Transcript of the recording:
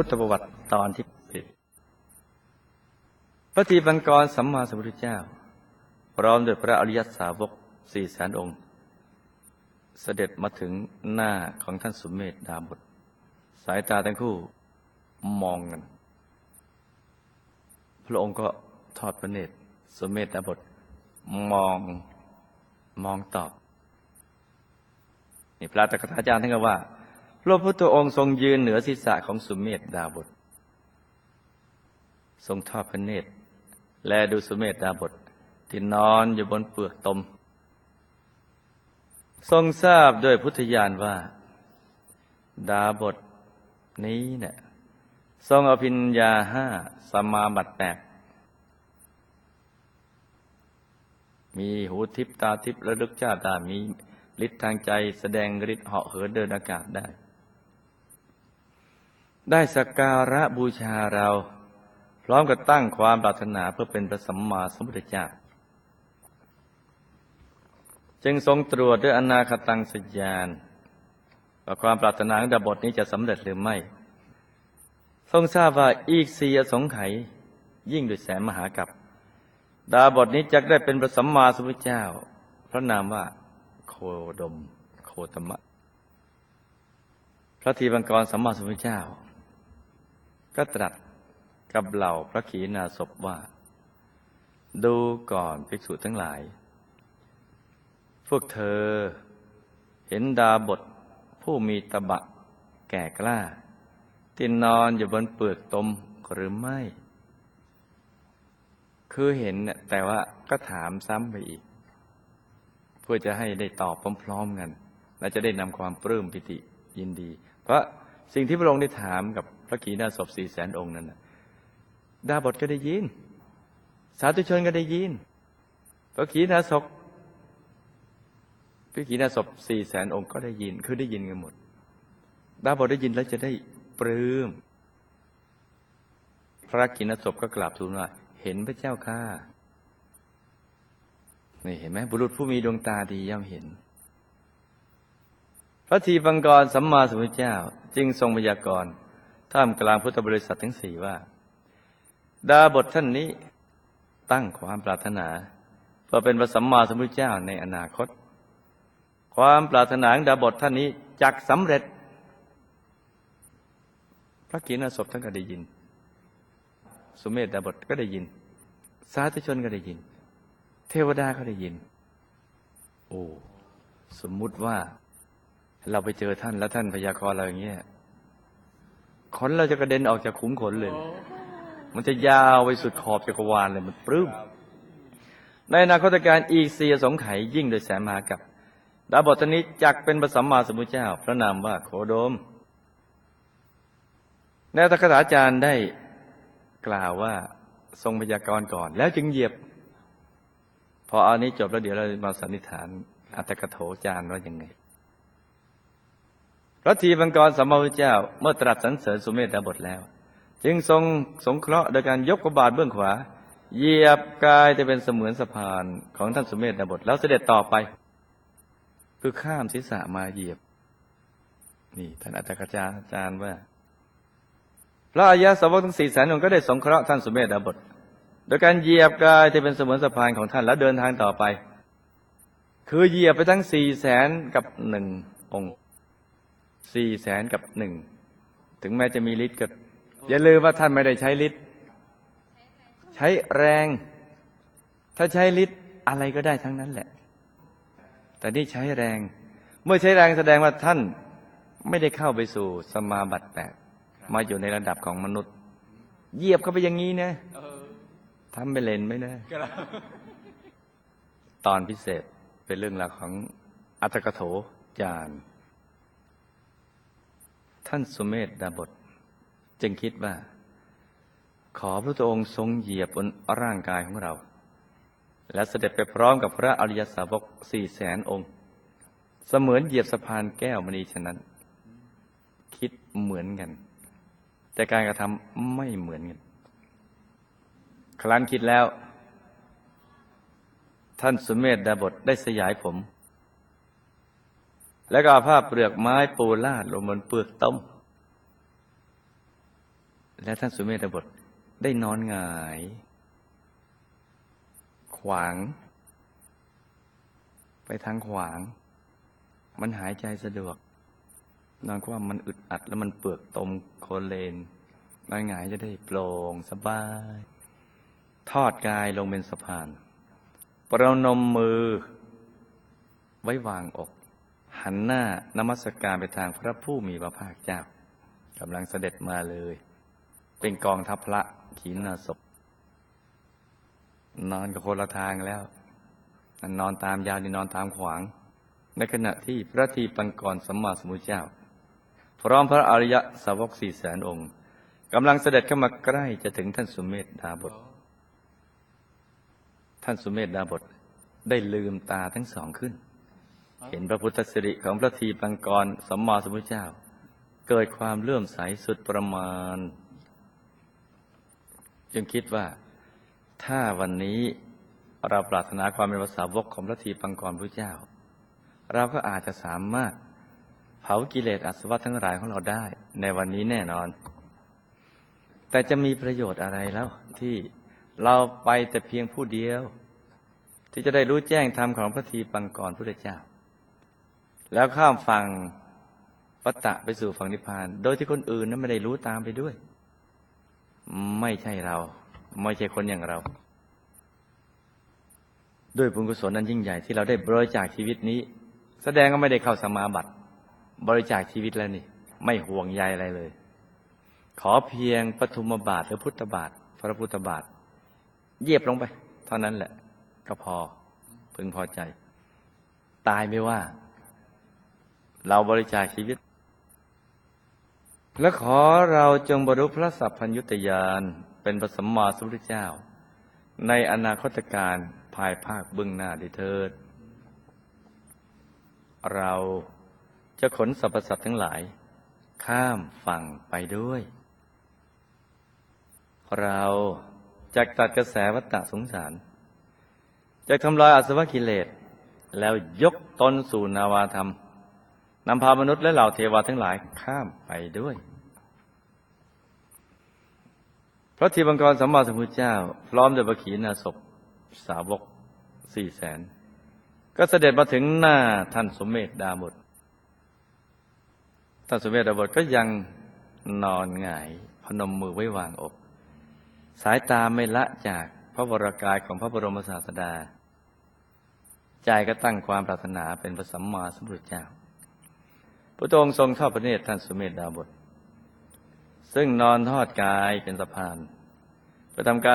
พุทธประวัติตอนที่ปิดพระทีปังกรสัมมาสัมพุทธเจ้า พร้อมด้วยพระอริยสาวกสี่แสนองค์ เสด็จมาถึงหน้าของท่านสุมเมธดาบทสายตาทั้งคู่มองกัน พระองค์ก็ทอดพระเนตรสุมเมธดาบทมองมองตอบนี่พระตถาจารย์ท่านก็ว่า พระพุทธองค์ทรงยืนเหนือศีรษะของสุมเมธดาบท ทรงทอดพระเนตร และดูสุมเมธดาบทที่นอนอยู่บนเปลือกตม ทรงทราบด้วยพุทธญาณว่า ดาบทนี้เนี่ยทรงอภิญญาห้าสมมาบัติแปดมีหูทิพตาทิพระลึกชาติตามีฤทธิ์ทางใจแสดงฤทธิ์เหาะเหินเดินอากาศได้ ได้สักการะบูชาเรา พร้อมกับตั้งความปรารถนาเพื่อเป็นพระสัมมาสัมพุทธเจ้าจึงทรงตรวจด้วยอนาคตังสยานว่าความปรารถนาของดาบทนี้จะสำเร็จหรือไม่ ทรงทราบว่าอีกสี่อสงไขยยิ่งด้วยแสนมหากับดาบทนี้จะได้เป็นพระสัมมาสัมพุทธเจ้า พระนามว่าโคดม โคตมะ พระทีบังกรสัมมาสัมพุทธเจ้า ก็ตรัสกับเหล่าพระขีณาสพว่า ดูก่อนภิกษุทั้งหลาย พวกเธอ เห็นดาบทผู้มีตบะแก่กล้า ที่นอนอยู่บนเปลือกตมหรือไม่ คือเห็นแต่ว่าก็ถามซ้ำไปอีก เพื่อจะให้ได้ตอบพร้อมๆกัน และจะได้นำความปลื้มปิติยินดี เพราะสิ่งที่พระองค์ได้ถามกับ พระกีณาสพสี่แสนองค์นั้นดาบทก็ได้ยิน สาธุชนก็ได้ยิน พระกีณาสพพระกีณาสพสี่แสนองค์ก็ได้ยิน คือได้ยินกันหมด ดาบทได้ยินแล้วจะได้ปลื้มพระกิณศพก็กราบทูลว่า เห็นพระเจ้าข้านี่เห็นไหมบุรุษผู้มีดวงตาดีย่อมเห็น พระทีปังกรสัมมาสัมพุทธเจ้า จึงทรงพยากรณ์ ท่ามกลางพุทธบริษัททั้งสี่ว่า ดาบทท่านนี้ตั้งความปรารถนาเพื่อเป็นพระสัมมาสัมพุทธเจ้าในอนาคต ความปรารถนาของดาบทท่านนี้จักสำเร็จ พระกีณาสพท่านก็ได้ยิน สุเมธดาบทก็ได้ยิน สาธุชนก็ได้ยิน เทวดาก็ได้ยิน โอ้สมมุติว่าเราไปเจอท่านแล้วท่านพยากรณ์เราอย่างเงี้ย ขนเราจะกระเด็นออกจากขุมขนเลย มันจะยาวไปสุดขอบจักรวาลเลยมันปลื้มในอนาคตการอีกเสียสงไขยยิ่งโดยแสนมหากับดาบทท่านนี้จักเป็นพระสัมมาสัมพุทธเจ้า พระนามว่าโคโดมแนวตถาจารย์ได้กล่าวว่าทรงพยากรณ์ก่อน แล้วจึงเหยียบ พอเอานี้จบแล้วเดี๋ยวเรามาสันนิษฐานอัตถกโถจารย์ว่ายังไง พระทีบังกรสัมมาวิเจ้าเมื่อตรัสสรรเสริญสุเมธดาบทแล้ว จึงทรงสงเคราะห์โดยการยกกบาทเบื้องขวาเหยียบกายจะเป็นเสมือนสะพานของท่านสุเมธดาบทแล้วเสด็จต่อไป คือข้ามศีรษะมาเหยียบ นี่ท่านอัตถกจารย์ว่า พระอายะสาวกทั้งสี่แสนองค์ก็ได้สงเคราะห์ท่านสุเมธดาบทโดยการเหยียบกายที่เป็นเสมือนสะพานของท่านแล้วเดินทางต่อไป คือเหยียบไปทั้งสี่แสนกับหนึ่งองค์ สี่แสนกับหนึ่ง ถึงแม้จะมีฤทธิ์ก็อย่าลืมว่าท่านไม่ได้ใช้ฤทธิ์ใช้แรง ถ้าใช้ฤทธิ์อะไรก็ได้ทั้งนั้นแหละ แต่นี่ใช้แรง เมื่อใช้แรงแสดงว่าท่านไม่ได้เข้าไปสู่สมาบัติแปดมาอยู่ในระดับของมนุษย์ เหยียบเข้าไปอย่างนี้นะทำไปเล่นไหมนะตอนพิเศษเป็นเรื่องราวของอัตกโถจารย์ ท่านสุเมธดาบท จึงคิดว่า ขอพระองค์ทรงเหยียบบนร่างกายของเรา และเสด็จไปพร้อมกับพระอริยสาวกสี่แสนองค์ เสมือนเหยียบสะพานแก้วมณีฉะนั้น คิดเหมือนกัน แต่การกระทำไม่เหมือนกัน ครั้นคิดแล้ว ท่านสุเมธดาบทได้สยายผม แล้วก็เอาผ้าเปลือกไม้ปูลาดลงบนเปลือกต้ม และท่านสุเมธบทได้นอนหงาย ขวาง ไปทางขวาง มันหายใจสะดวก นอนความมันอึดอัดแล้วมันเปลือกตมโคนเลนนอนหงายจะได้โปร่งสบาย ทอดกายลงเป็นสะพาน ประนมมือ ไว้วางอก หันหน้านมัสการไปทางพระผู้มีพระภาคเจ้ากำลังเสด็จมาเลย เป็นกองทัพพระขีณาศพนอนกับคนละทางแล้วนอนตามยาวนี่นอนตามขวาง ในขณะที่พระทีปังกรสัมมาสัมพุทธเจ้า พร้อมพระอริยสาวกสี่แสนองค์กำลังเสด็จเข้ามาใกล้จะถึงท่านสุเมธดาบท ท่านสุเมธดาบทได้ลืมตาทั้งสองขึ้น เห็นพระพุทธสิริของพระทีปังกรสัมมาสัมพุทธเจ้า เกิดความเลื่อมใสสุดประมาณ จึงคิดว่าถ้าวันนี้เราปรารถนาความเป็นภาษาวกของพระทีปังกรพระเจ้า เราก็อาจจะสามารถเผากิเลสอาสวะทั้งหลายของเราได้ ในวันนี้แน่นอน แต่จะมีประโยชน์อะไรแล้วที่เราไปแต่เพียงผู้เดียว ที่จะได้รู้แจ้งธรรมของพระทีปังกรพระเจ้า แล้วข้ามฝั่งปัตตะไปสู่ฝั่งนิพพาน โดยที่คนอื่นนั้นไม่ได้รู้ตามไปด้วย ไม่ใช่เรา ไม่ใช่คนอย่างเรา ด้วยบุญกุศลนั้นยิ่งใหญ่ที่เราได้บริจาคชีวิตนี้ แสดงก็ไม่ได้เข้าสมาบัติ บริจาคชีวิตแล้วนี่ ไม่ห่วงใยอะไรเลย ขอเพียงปฐุมบาทหรือพุทธบาท พระพุทธบาท เยียบลงไป เท่านั้นแหละ ก็พอพึงพอใจ ตายไม่ว่า เราบริจาคชีวิต และขอเราจงบรรลุพระสัพพัญญุตยานเป็นพระสัมมาสัมพุทธเจ้า ในอนาคตการภายภาคเบื้องหน้าด้เถิด เราจะขนสรรพสัตว์ทั้งหลาย ข้ามฝั่งไปด้วย เราจะตัดกระแสวัฏฏะสงสารจะทำลายอาสวะกิเลส แล้วยกตนสู่นาวาธรรม นำพามนุษย์และเหล่าเทวาทั้งหลายข้ามไปด้วย พระทีบังกรสัมมาสัมพุทธเจ้า พร้อมด้วยบขีณาศพสาวกสี่แสน ก็เสด็จมาถึงหน้าท่านสมเมธดาบทท่านสมเมธดาบทก็ยังนอนหงายพนมมือไว้วางอก สายตาไม่ละจากพระวรากายของพระบรมศาสดา ใจก็ตั้งความปรารถนาเป็นพระสัมมาสัมพุทธเจ้า พระองค์ทรงทอดพระเนตรท่านสุเมธดาบท ซึ่งนอนทอดกายเป็นสะพานประทำการ